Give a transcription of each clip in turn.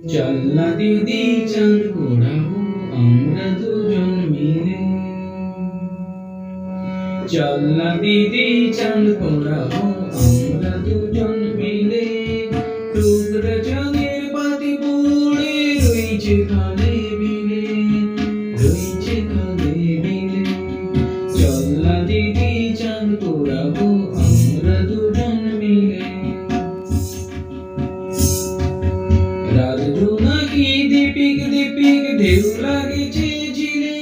চল না দিদি চাঁদ পোড়াবো আমরা দুজন মিলে। চল না দিদি চাঁদ পোড়াবো আমরা দুজন মিলে। টুকরা চাঁদের পাতি পড়ে রয়েছে কানে বিলে ঢেউ লাগেছে ঝিলে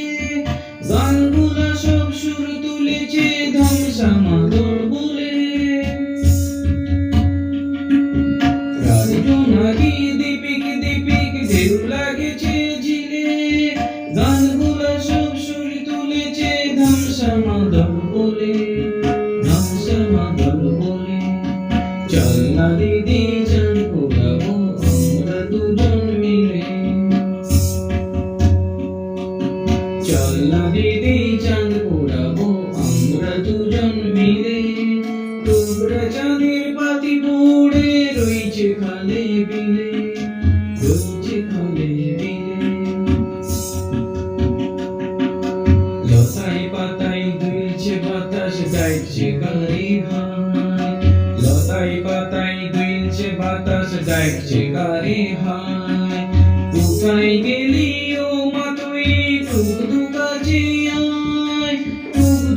গানগুলা সব সুর তুলেছে ধ্বংসা মাদর বলে। রাত জোনাকি দীপিক দীপিক ঢেউ লাগেছে চল না বাতাস, গাইছে গাড়ি হায় লতায় পাতায় দুলছে বাতাস, গাইছে গাড়ি হায় কোথায় গেলি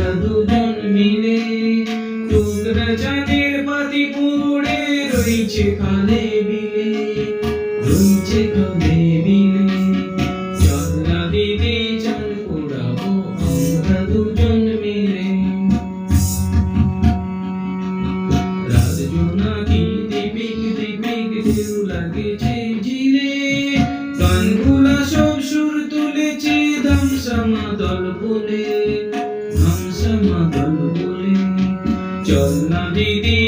আমরা দুজন মিলে টুকরা চাঁদের পাতি পুড়ে রয়েছে খালে বলে চল না দিদি